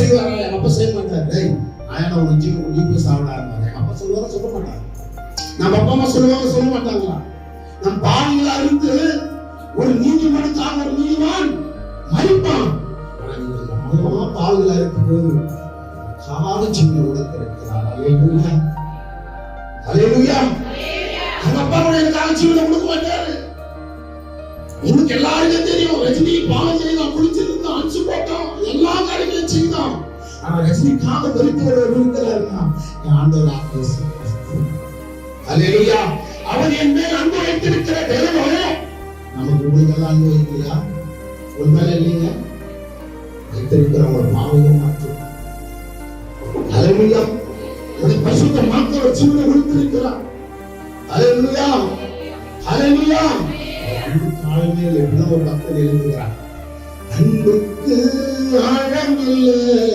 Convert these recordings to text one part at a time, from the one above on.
செய்வாங்க அப்பா எங்க அப்பா செய்ய மாட்டாரு. டேய் ஆயா ஒரு ஜீவ நீ போய் சாப்பிடாரு எங்க அப்பா சொல்லுவாரா சொல்ல மாட்டாங்க நம்ம அப்பா அம்மா சொல்லுவாங்க சொல்ல மாட்டாங்களா? நம் பாவிகளா இருந்து ஒரு நீதிமன்றத்தாக ஒரு நீதிமான் மறிப்பான். ஆனா இருக்கும்போது கால சின்ன உடத்திருக்கிறார் அலையலுயா அலையலுயா அவங்க அப்பா கூட எனக்கு கால கொடுக்க மாட்டாரு உங்களுக்கு எல்லாருக்கும் தெரியும். ரஜினி பாவம் செய்யணும் செய்தான் ஆனா ரஜினிக்காக வெறுக்கிறவர் இருக்கிறாருன்னா என் ஆண்டவர் ஆக்ரோஷம் அவர் என் மேல் அன்பு வைத்திருக்கிற தேவனோ. நமக்கு உங்களுக்கு எல்லாம் அன்பு வைக்கலையா இல்லைங்க வைத்திருக்கிற ஒரு பாவையும் மாற்றும் அல்லேலூயா. ஒரு பசுத்த மாத்த வச்சு கொடுத்திருக்கிறார் அல்லேலூயா. அல்லேலூயா. அன்பு தாழ்மையில் பக்தர் எழுதுகிறார் அன்புக்கு ஆழமில்லை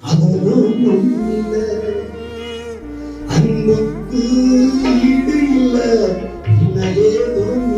அதுவும் இல்லை. அன்புக்கு ஈடு இல்லை. இணையேதும்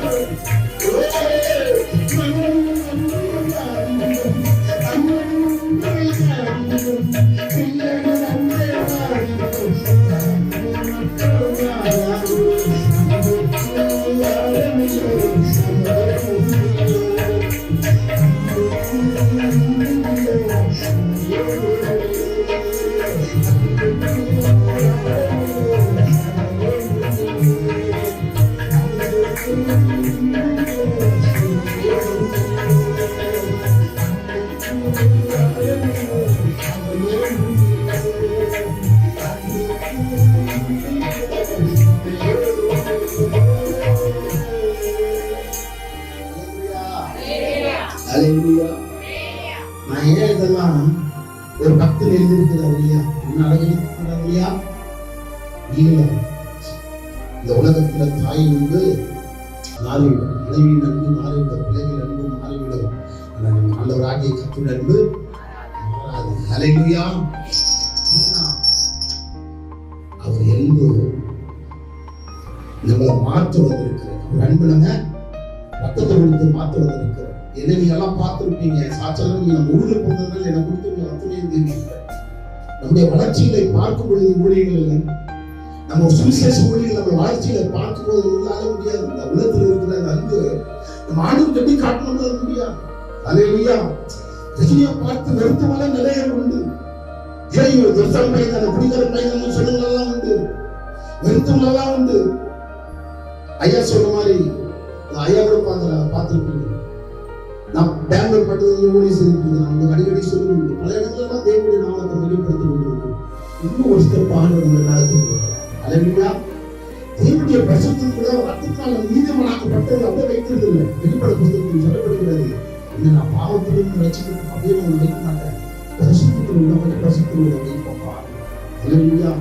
Música நான் ஏன் இதெல்லாம் ஒரு பக்தர் எழுதியிருக்கிறார் இல்லையா என்ன அழகிருக்கிறார் இல்லையா இந்த உலகத்துல தாய் வந்து மாறிவிடும். மனைவி அன்பு மாறிவிடும். பிள்ளைகள் அன்பு மாறிவிடும் ஆனா நம்ம ஆண்டவராகிய கத்துடைய அன்பு நம்முடைய வளர்ச்சிகளை பார்க்கும் பொழுது ஊழியர்கள் நம்ம சுவிசேஷ ஊழியர்கள் நம்ம வளர்ச்சிகளை பார்க்கும்போது உங்களால முடியாது. இந்த உலகத்தில் இருக்கிற அந்த அன்பு நம்ம ஆணுக்கு எப்படி காட்டணும்னு முடியாது. அலையா ரஜினியை பார்த்து நிறுத்தமான நிலையம் உண்டு. ஏன் ஒரு துர்த்தம் பையன் அந்த குடிக்கிற பையன் உண்டு. நிறுத்தங்களெல்லாம் உண்டு. ஐயா சொன்ன மாதிரி ஐயா கூட பார்த்துல பார்த்துருப்பீங்க நான் பெங்களூர் பட்டத்தில் ஊழியர் செய்திருப்பீங்க நான் உங்களுக்கு அடிக்கடி சொல்லுவேன். பல இடங்கள்லாம் தேவனுடைய நாமத்தை வெளிப்படுத்த இன்னும் ஒரு ஸ்டெப் ஆண்டு உங்களை நடத்தி அலையா தேவனுடைய பரிசுத்தத்துல ரத்தத்தால் நீதிமனாக்கப்பட்டது அப்படியே வைக்கிறது இல்லை. வெளிப்பட புத்தகத்தில் சொல்லப்படுகிறது. இது நான் பாவத்திலிருந்து ரசிக்கிறது அப்படியே நான் வைக்க மாட்டேன் பரிசுத்தத்தில் உள்ளவங்க பிரசத்தில் உள்ள வைப்பப்பா அலையா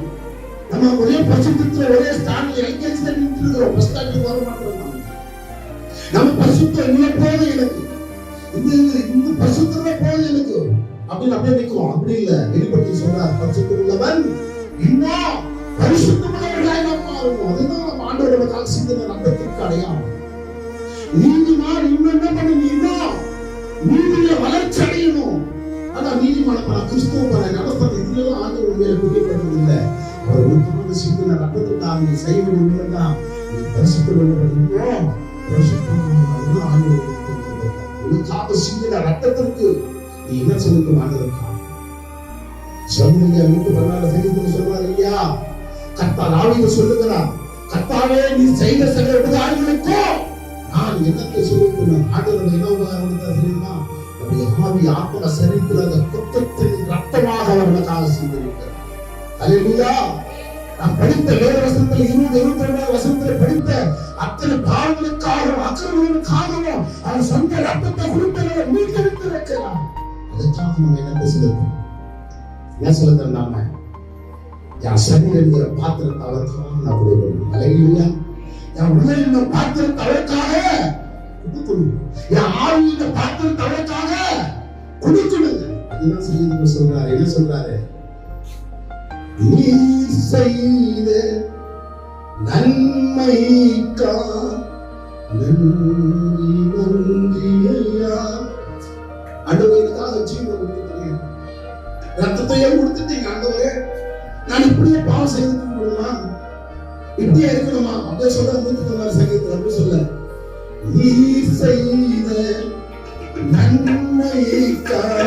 நம்ம ஒரே பரிசுத்தத்துல ஒரே ஸ்டாண்ட்ல எங்கேஜ் தான் நின்று இருக்கிறோம் பஸ் ஸ்டாண்டுக்கு வர மாட்டோம். நம்ம. நம்ம இல்லை போதும் எனக்கு. இந்த இந்த பரிசுத்தமே போதும் எனக்கு. அப்படின்னு அப்படியே நிற்கிறோம் அப்படி இல்ல. வெளிப்படுத்தி சொல்றார் பரிசுத்தம் உள்ளவன் இன்னும் பரிசுத்தமுள்ளவர்களாய் நாம் மாறுவோம். அதுதான் நம்ம ஆண்டவரோட கால் சிந்தனை நம்பத்திற்கு அடையாளம். நீதிமான் இன்னும் என்ன பண்ணீங்கன்னா நீதியில வளர்ச்சி அடையணும். ஆனா நீதிமான பல கிறிஸ்துவ பல நடப்பது இதுலாம் ஆண்டு உண்மையில பிரியப்படுறது இல்லை அவர் உத்தமது சிந்தனை ரத்தத்துக்காக நீ செய்ய வேண்டியதுன்னா நீ பரிசுத்தம் பரிசுத்தம் ஆண்டு சாப சிந்தனை ரத்தத்திற்கு நீ என்ன செலுத்த வாழ்ந்திருக்கான் சொல்லுங்க நூற்று பதினாலு சங்கீதத்தில் சொல்றாரு இல்லையா கத்தா நாவிக சொல்லுகிறார் கத்தாவே நீ செய்த சகல உபகாரங்களுக்கும் நான் என்னத்தை சொல்லிட்டு ஆண்டவர் என்ன உபகாரம் கொடுத்தா தெரியுமா? நம்முடைய ஆவி ஆத்ம சரித்திர அந்த குத்தத்தின் ரத்தமாக அவர்களுக்காக செய்திருக்கிறார் அல்லேலூயா! நாம் படித்த வேத வசனத்தில் இருபது இருபத்தி ரெண்டாவது வசனத்தில் படித்த அத்தனை பாவங்களுக்காகவும் அக்கிரமங்களுக்காகவும் அவர் சொந்த ரத்தத்தை கொடுத்தவரை மீட்டெடுத்திருக்கிறார். அதுக்காக நம்ம என்ன செலுத்தணும் என்ன சொல்ல நாம. என் சரி என்கிற பாத்திரத்தை அவருக்காக நான் கொடுக்கணும். அலையிலையா? என் உள்ள இந்த பாத்திரத்தை அவருக்காக கொடுக்கணும் என் ஆவி இந்த பாத்திரத்தை அவருக்காக கொடுக்கணும் அதுதான் செய்தி சொல்றாரு. என்ன சொல்றாரு? நீ செய்த நன்மைக்கா நன்றி நன்றி ஐயா ஆண்டவருக்காக ஜீவனை கொடுத்துட்டீங்க. ரத்தத்தையே கொடுத்துட்டீங்க ஆண்டவரே. நான் இப்படியே பாவம் செய்து முடியுமா இப்படியே இருக்கணுமா? அப்படியே சொல்ற நூத்தி தொண்ணூறு சங்கீதத்தில் அப்படி சொல்ல நீ செய்த நன்மைக்காக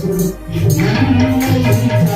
Thank you.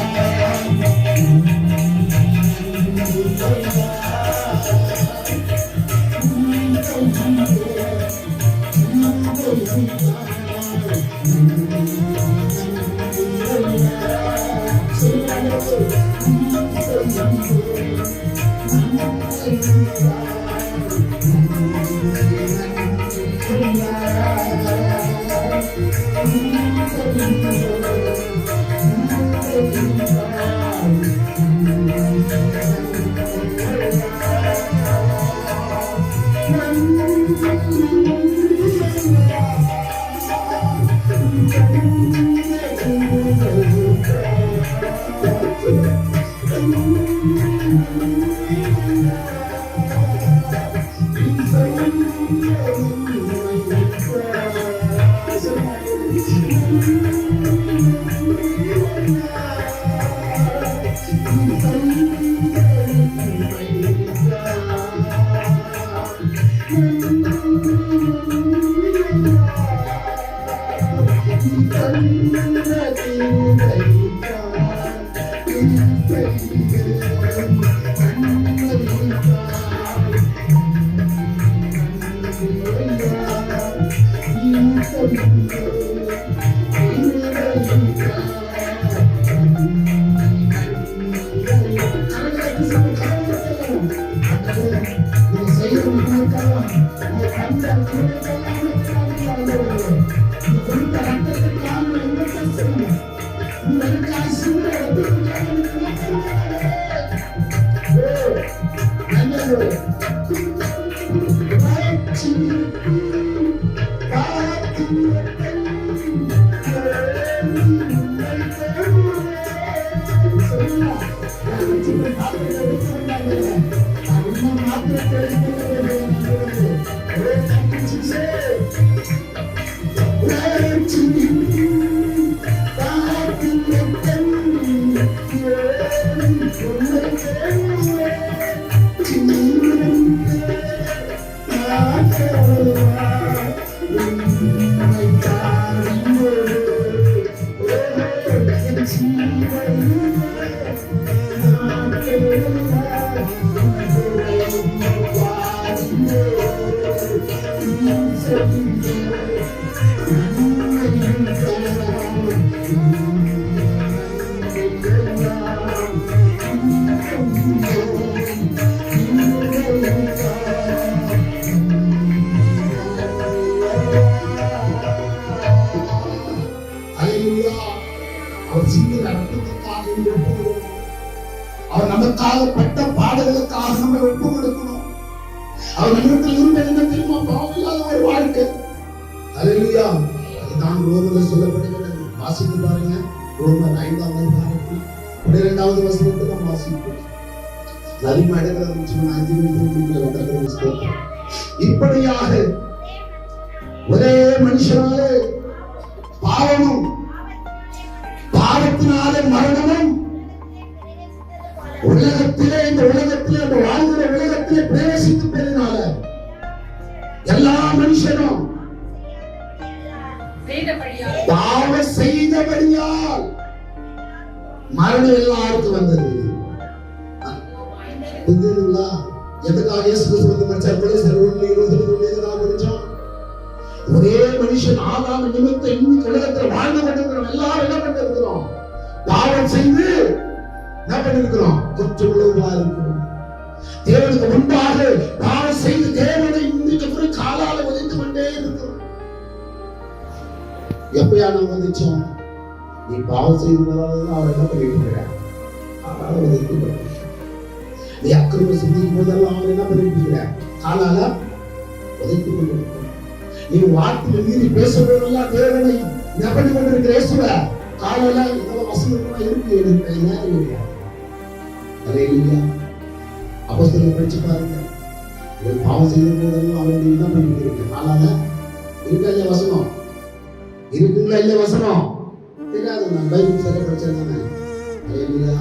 ఉన్నది மாத்திரை நமக்காக பட்ட பாடுகளுக்காக நம்ம ஒப்பு கொடுக்கணும். அவர் நம்மிடத்தில் இருந்த என்ன தெரியுமா பாவில்லாத ஒரு வாழ்க்கை. அல்லேலூயா அதுதான் ரோமர்ல சொல்லப்படுகிறது. வாசித்து பாருங்க. ரோமர் ஐந்தாம் அதிகாரத்தில் பன்னிரெண்டாவது வசனத்தை நாம் வாசிப்போம். நரிம இடங்களை முடிச்சு அஞ்சு நிமிஷம் வந்திருக்கிற இப்படியாக ஒரே மனுஷனாலே பாவமும் செய்தபடியால். செய்தபடியால் மரணம் எல்லாருக்கும் வந்தது. புரியுதுங்களா எதுக்காக இயேசு கிறிஸ்து வந்து ஒரே மனுஷன் ஆதாம நிமித்தம் இன்னும் உலகத்துல வாழ்ந்து கொண்டிருக்கிறோம் எல்லாரும் என்ன பண்ணிருக்கிறோம்? பாவம் செய்து என்ன பண்ணிருக்கிறோம்? குற்றமுள்ளவர்களா இருக்கிறோம். தேவனுக்கு முன்பாக பாவம் செய்து தேவனை இன்னைக்கு முறை காலால உதைத்து கொண்டே இருக்கிறோம். எப்பயா நம்ம வந்துச்சோம் நீ பாவம் செய்ததால அவர் என்ன பண்ணிட்டு இருக்கிறார் காலால உதைத்து நீ அக்கிரமம் சிந்திக்கும் போதெல்லாம் அவர் என்ன பண்ணிட்டு இருக்கிறார் காலால உதைத்து கொண்டிருக்கிறார் நீ வார்த்தையில மீறி பேசும்போதெல்லாம் தேவனை என்ன கொண்டிருக்கிற இயேசுவ காலையில இதெல்லாம் வசனம் இருக்கு எனக்கு கையில இல்லையா அல்லேலூயா அப்போஸ்தலர் படிச்சு பாருங்க. இவர் பாவம் செய்த போதெல்லாம் அவர் என்ன பண்ணிட்டு இருக்கேன் காலால இருக்கா வசனம்? இருக்குங்களா? இல்லையா வசனம்? தெரியாது நான் பைபிள் சரியா படிச்சிருக்கேன் அல்லேலூயா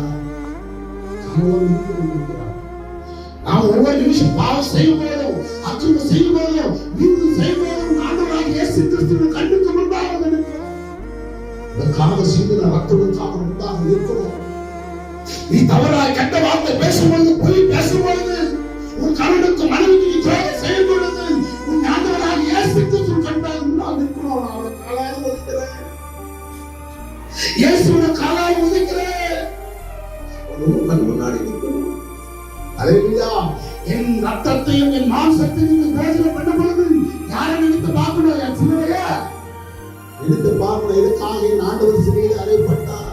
நாம் ஒவ்வொரு நிமிஷம் பாவம் செய்யும் போதும் அக்கிரமம் செய்யும் போதும் நீதி செய்யும் போதும் ஆண்டவராக இயேசு கிறிஸ்துவின் கண்ணுக்கு முன்பாக நிற்கிறோம். இதற்காக சிந்தின ரத்தத்துக்காக முன்பாக இருக்கணும் நீ தவறாய் கெட்ட வார்த்தை பேசும்பொழுது பொய் பேசும்பொழுது உன் கணவனுக்கு மனைவிக்கு நீ இயேசுவோட காலால் உதைக்கிறேன். முன்னாடி நிற்கணும் அல்லேலூயா என் ரத்தத்தையும் என் மாம்சத்தையும் நீ போஜனம் பண்ணும் பொழுது யாரை நினைத்து பார்க்கணும் என் சிலுவைய? எடுத்து பார்க்கணும் எதுக்காக என் ஆண்டவர் சிலுவையில் அறையப்பட்டார்?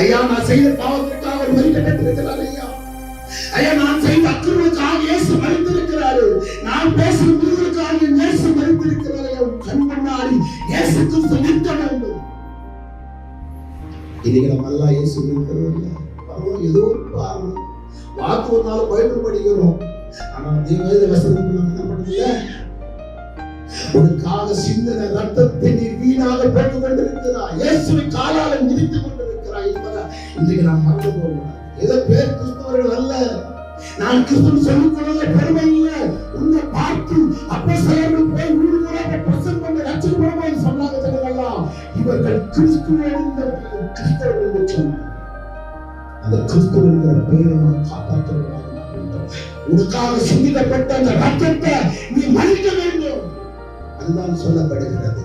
ஐயா நான் செய்த பாவத்திற்காக அவர் மறிக்கப்பட்டிருக்கிறார் ஐயா. ஐயா நான் செய்த அக்கிரமக்காக இயேசு மறித்திருக்கிறாரு. நான் பேசும் குருவுக்காக இயேசு மறித்திருக்கிறார் கண் முன்னாடி இயேசு கிறிஸ்து நிற்க வேண்டும் இன்னைக்கு நம்ம எல்லாம் இயேசு நிற்கிறது ஏதோ ஒரு காரணம். வாக்கு ஒரு நாள் பைபிள் படிக்கிறோம் ஆனா தேவத வசனத்துக்கு நம்ம என்ன பண்ணல உனக்காக சிந்தனை ரத்தத்தை நீ வீணாக போட்டுக் கொண்டிருக்கிறாய். இயேசுவை காலால மிதித்துக் கொண்டிருக்கிறாய் என்பதை இன்றைக்கு நாம் மறந்து போகணும் ஏதோ பேர் கிறிஸ்தவர்கள் அல்ல. நான் கிறிஸ்துவ சொல்லிக் கொள்ள பெருமை இல்லை. உன்னை பார்த்து அப்போ சேர்ந்து போய் ஊர் பிரசன் பண்ண இவர்கள் கிறிஸ்துவோடு கிறிஸ்தவர்கள் என்று சொன்னார் அந்த கிறிஸ்துவ பெயரை நாம் காப்பாற்றுவதாக உனக்காக சிந்திக்கப்பட்ட அந்த ரத்தத்தை நீ மன்னிக்க வேண்டும். அதுதான் சொல்லப்படுகிறது.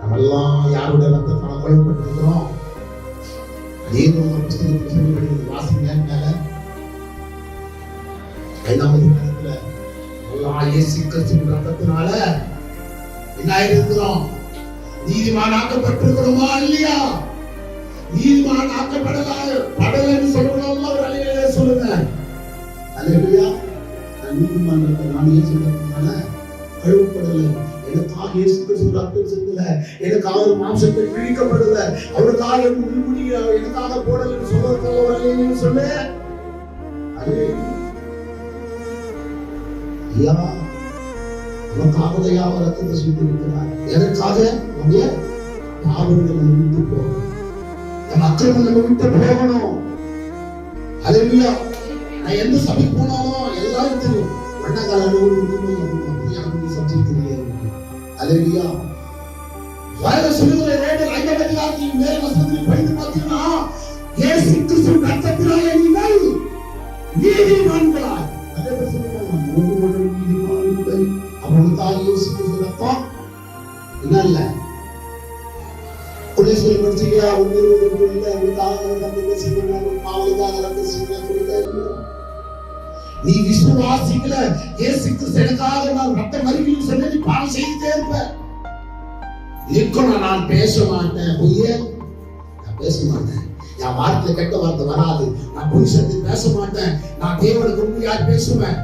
நம்மெல்லாம் யாருடைய ரத்தத்தால் கொல்லப்பட்டிருக்கிறோம் அதே போல புஸ்தகத்தில் சொல்லப்படுகிறது வாசிங்க மேல. ஐந்தாவது நேரத்துல நல்லா இயேசு கிறிஸ்துவின் ரத்தத்தினால என்ன ஆயிருக்கிறோம் நீதிமானாக்கப்பட்டிருக்கிறோமா இல்லையா? நீதிமான் ஆக்கப்படலாம் படலன்னு சொல்லணும்ல ஒரு அலையிலே சொல்லுங்க. அல்லேலூயா. நான் நீதிமான் நானே சொல்றதுனால கழுவப்படல. எனக்காக இயேசு கிறிஸ்து ரத்தம் சிந்தல எனக்காக ஒரு மாம்சத்தை கிழிக்கப்படல அவருக்காக என் முன்முடி எனக்காக போடலன்னு சொல்றதுனால ஒரு அலையிலே சொல்லு. அல்லேலூயா. ஐயா ரத்தத்தை சிந்திருக்கிறார் எதற்காக? நம்முடைய பாவங்களை விட்டு போகணும். நம்ம அக்கிரமங்களை விட்டு போகணும். அலையா நான் எந்த சபை போனாலும் எல்லாரும் தெரியும். மண்ணக்கால அலையா வேற சொல்லுகிற ரோடு ஐம்பத்தி மேல் வசனத்தில் படித்து பார்த்தீங்கன்னா இயேசு கிறிஸ்து ரத்தத்தினாலே நீங்கள் புலேஸ்வரி படிச்சீங்களா ஒன்று இல்லை உங்களுக்காக ரத்தத்தை செய்யணும் அவளுக்காக ரத்தம் செய்யணும் நீ விசுவாசிக்கல. இயேசு கிறிஸ்து எனக்காக நான் ரத்த மறிக்கணும்னு சொல்லி நீ பாவம் செய்துட்டே இருப்ப. இருக்கணும் நான் பேச மாட்டேன். பொய்ய. நான் பேச மாட்டேன். என் வார்த்தை கெட்ட வார்த்தை வராது. நான் பொய் சத்தி பேச மாட்டேன். நான் தேவனுக்கு உண்மையா பேசுவேன்.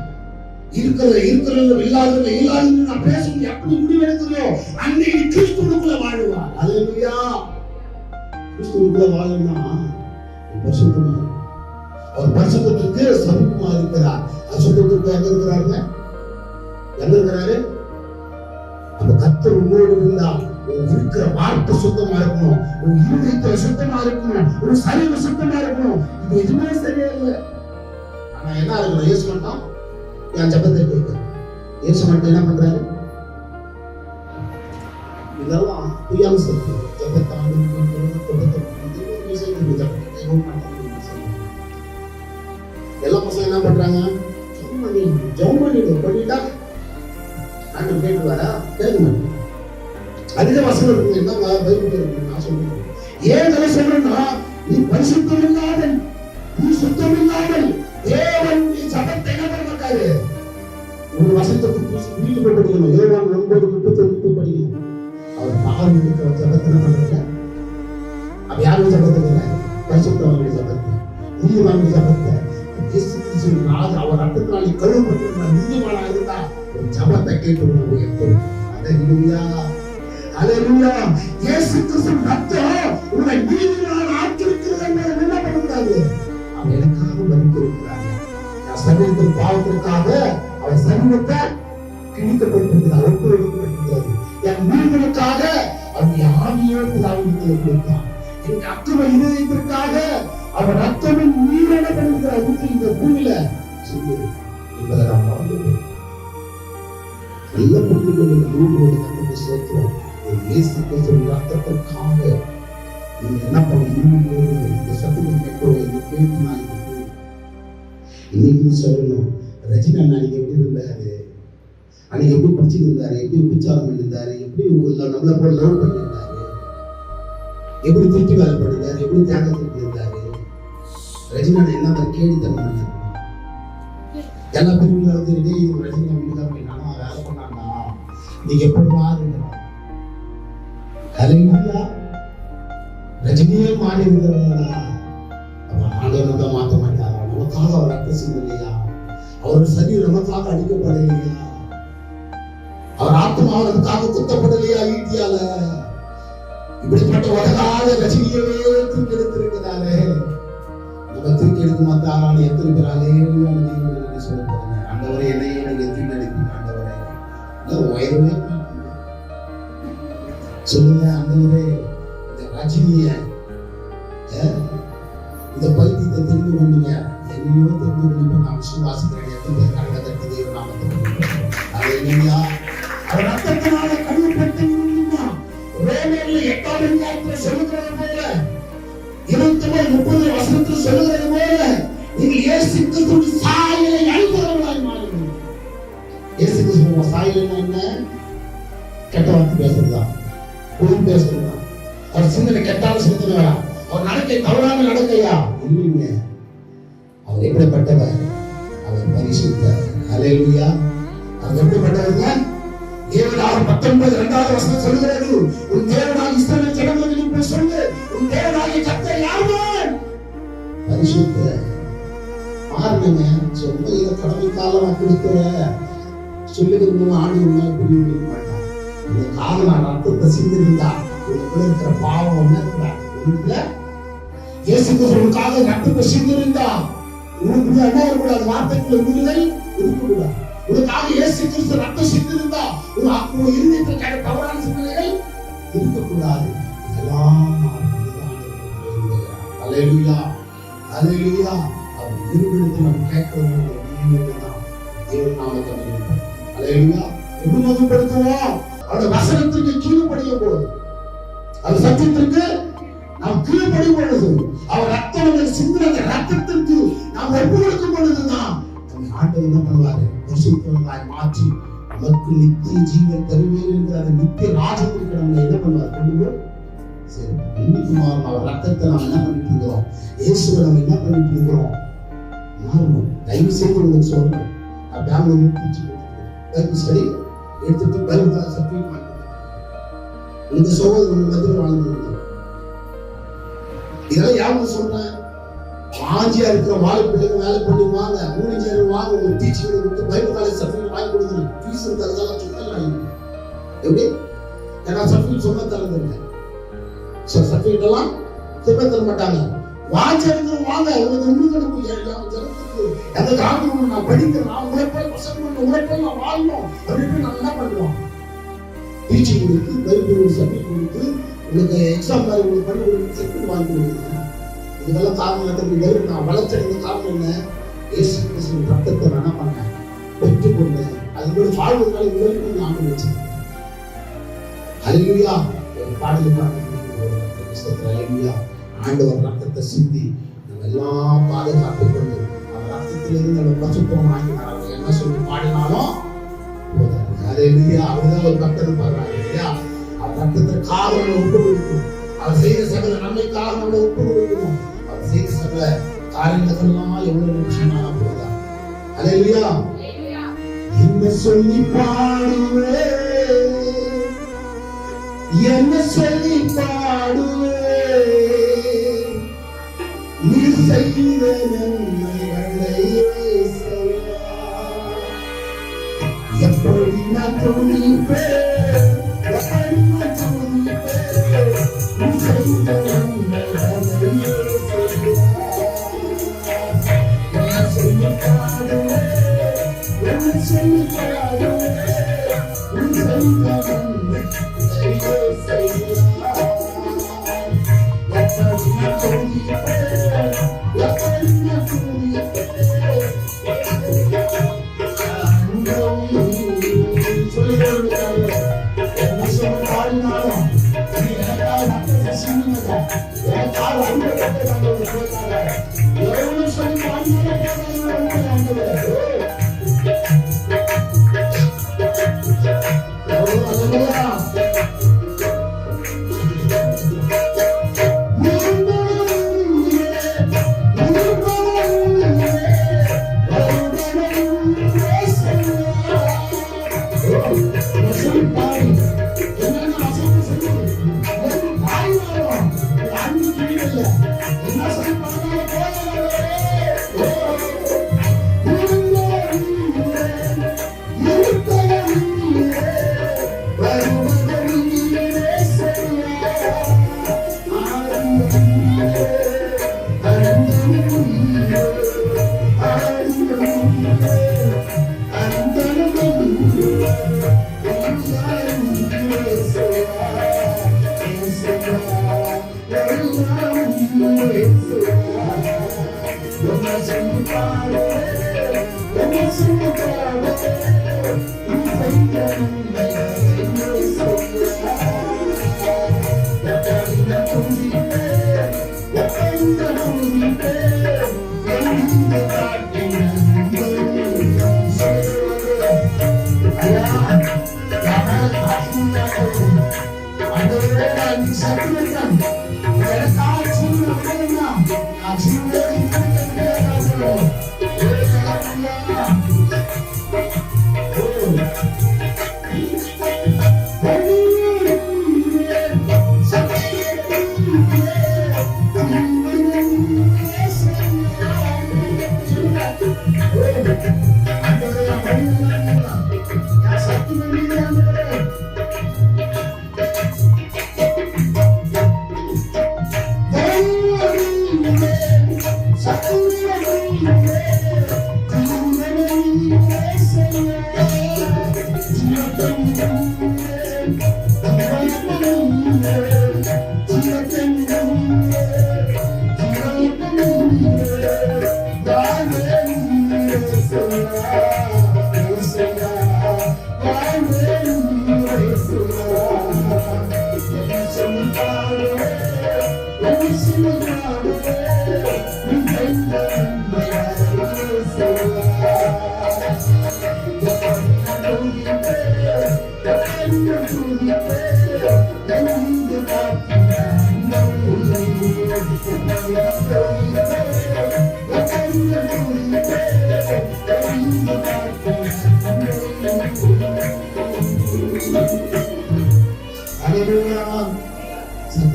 இருக்கிறத இருக்கிறது இல்லாதது இல்லாதது நான் பேசுவது எப்படி முடிவெடுக்கிறோம் அன்னைக்கு கிறிஸ்துவுக்குள்ள வாழ்வார். அது இல்லையா கிறிஸ்துவுக்குள்ள வாழணும்னா பரிசுத்தமா இருக்கணும். அவர் பரிசுத்தத்திற்கு சமீபமா இருக்கிறார். பரிசுத்தத்திற்கு எங்க இருக்கிறாருங்க? எங்க இருக்கிறாரு? அந்த கத்தர் உன்னோடு இருந்தா உன் இருக்கிற வார்த்தை சுத்தமா இருக்கணும். உன் இருதயத்துல சுத்தமா இருக்கணும். உன் சரீரம் சுத்தமா இருக்கணும். இது எதுவுமே சரியா இல்லை ஆனா என்ன இருக்கணும் இயேசு மட்டும் என் ஜபத்தை கேட்க இயேசு மட்டும் என்ன பண்றாரு? இதெல்லாம் புரியாம சொல்லுங்க ஜபத்தை எல்லா பசங்க என்ன பண்றாங்க? ஜெபம் பண்ணி ஜெபம் பண்ணிடு பண்ணிட்டா ஆண்டு கேட்டுவாரா கேட்க மாட்டேன் அதிக வசனம் இருக்கு என்ன பைபிள் நான் சொல்றேன். ஏன் இதை சொல்றேன்னா நீ பரிசுத்தம் இல்லாமல் பாவத்திற்காக அவன் சமூகத்தை கிழிக்கப்பட்டிருக்கிறார் ஒப்பு வைக்கப்பட்டிருக்கிறது என் வீடுகளுக்காக அவருடைய ஆவியை பிதாவிடத்தில் கொடுத்தார் என் அத்துவ இதயத்திற்காக அவர் ரத்தமின் நீரென பண்ணுகிற இந்த பூமியில சொல்லு என்பதை நாம் மறந்து நல்ல புரிந்து கொள்ளுங்க நூறு கத்தத்தை இயேசு ரத்தத்திற்காக நீங்க என்ன பண்ணீங்க இந்த சத்தத்தை கேட்கவே கேட்டு நான் இன்னைக்கு சொல்லணும். ரஜினி அண்ணா அன்னைக்கு எப்படி இருந்தாரு? அன்னைக்கு எப்படி படிச்சிருந்தாரு? எப்படி உபச்சாரம் பண்ணியிருந்தாரு எப்படி உங்களை நம்மளை போல லவ் பண்ணியிருந்தாரு? எப்படி திருப்பி வேலை பண்ணிருந்தாரு எப்படி தியாகத்துக்கு இருந்தாரு ரஜினி அண்ணா கேள்வி மாதிரி எல்லா பிரிவுல வந்து டேய் இது ரஜினி வீட்டுக்காரங்க நானும் வேலை பண்ணாண்டா நீங்க எப்படி மாறுங்க கலைஞர்களா? ரஜினியே மாறி இருக்கிறாரா அவர் நமக்காக அடிக்கப்படலையா அவர் ஆத்மா நமக்காக குத்தப்படலையா ஈட்டியால? இப்படிப்பட்ட உலகாத ரஜினியவே தூக்கி எடுத்திருக்கிறாரே நம்ம தூக்கி எடுக்க மாட்டாரான்னு எத்திருக்கிறாரே பேர்? அலேன்னு ஆண்டவரே என்னையே நீங்க தூக்கி எடுப்பீங்க ஆண்டவரே உயர்வே இயேசு கிறிஸ்துவுக்காக ரத்தத்தை சிந்திருந்தா உங்களுக்குள்ள என்ன இருக்கக்கூடாது? வார்த்தைக்குள்ள விடுதலை இருக்கக்கூடாது. உனக்காக இயேசு கிறிஸ்து ரத்தம் சிந்திருந்தா உன் அப்போ இருதயத்தில் தவறான சிந்தனைகள் இருக்கக்கூடாது. இதெல்லாம் நான் இதுதான் அலையிலுயா அலையிலுயா அவர் நிறுவனத்தை நம்ம கேட்கிறோம். தான் தேவன் நாமத்தை மகிமைப்படும். எப்படி மதிப்படுத்துவோம் அவருடைய வசனத்திற்கு கீழ்படியும் போது அது சத்தியத்திற்கு நாம் கீழ்ப்படியும் பொழுது அவர் ரத்தம் நமக்கு சிந்தின அந்த ரத்தத்திற்கு நாம் ஒப்பு கொடுக்கும் பொழுதுதான் நம்மை ஆண்டவர் என்ன பண்ணுவாரு? பரிசுத்தவர்களாய் மாற்றி நமக்கு நித்திய ஜீவன் தருவேன் என்கிற அந்த நித்திய ராஜத்திற்கு நம்ம என்ன பண்ணுவார்? கொண்டு போய் சரி இன்னைக்கு மாறும் அவர் ரத்தத்தை நாம் என்ன பண்ணிட்டு இருக்கிறோம்? இயேசுவை நம்ம என்ன பண்ணிட்டு இருக்கிறோம்? மாறணும் தயவு செய்து உங்களுக்கு சொல்றேன். நான் பெங்களூர் டீச் சரி எடுத்துட்டு பைபிள் சர்டிஃபிகேட் வாங்கிட்டு இந்த சோதனை மதுரை வாழ்ந்து இதெல்லாம் யாரும் சொல்றேன் வாஞ்சியா இருக்கிற வாழை பிள்ளைங்க வேலை பண்ணி வாங்க ஊழியர் வாங்க ஒரு டீச்சிங் கொடுத்து பைபிள் காலேஜ் சர்டிஃபிகேட் வாங்கி கொடுக்குறேன் ஃபீஸ் தரதாலும் சொல்லலாம் எப்படி? ஏன்னா சர்டிஃபிகேட் சொன்ன தரதில்லை சர்டிஃபிகேட் எல்லாம் திரும்ப தர மாட்டாங்க. வாஞ்சி வாங்க. உங்களுக்கு உங்களுக்கு எல்லாம் ஜனத்துக்கு எந்த காரணமும் நான் படிக்கிறேன் நான் உழைப்பை பசங்க உழைப்பை நான் வாழணும் அப்படின்னு நான் என்ன பண்ணுவோம் டீச்சிங் கொடுத்து பைபிள் சர்டிஃபிகேட் கொடுத்து உங்களுக்கு எக்ஸாம் மாதிரி உங்களுக்கு பண்ணி உங்களுக்கு சர்டிஃபிகேட் வாங்கி கொடுக்குறேன் இதுக்கெல்லாம் காரணம் என்ன தெரியுது நான் வளர்ச்சடைந்த காரணம் என்ன? இயேசு கிறிஸ்துவின் ரத்தத்தை நான் என்ன பண்ணேன்? பெற்றுக்கொண்டேன் அது கூட வாழ்வதனால உங்களுக்கு நான் ஆண்டு வச்சிருக்கேன். ஹalleluya ஒரு பாடல் பாடுறது புஸ்தகத்தில் ஆண்டவர் ரத்தத்தை சிந்தி நம்ம எல்லாம் பாதுகாத்து கொண்டு அவர் ரத்தத்திலிருந்து நம்ம பசுத்தம் ஆகினார் அவர் என்ன சொல்லி பாடினாலும் போதாது அவர்தான் ஒரு பக்தர் பாடுறாரு இல்லையா அவர் ரத்தத்தை காரணம் ஒப்பு கொடுக்கணும் அவர் செய்த சகல நன்மைக்காக நம்மளை ஒப்பு கொடுக்கணும் அவர் செய்த சகல காரியங்களுக்கெல்லாம் எவ்வளவு நிச்சயமான போதா ஹalleluya என்ன சொல்லி பாடுவே? என்ன சொல்லி பாடுவே? நீ செய்த நன்மைகளை இயேசுவா. எப்படி நான் துணிப்பேன் நீ செய்த ይሰሩ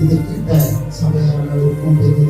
சத்தியத்தை கேட்ட சபையாளர்களுக்கும் பெரிய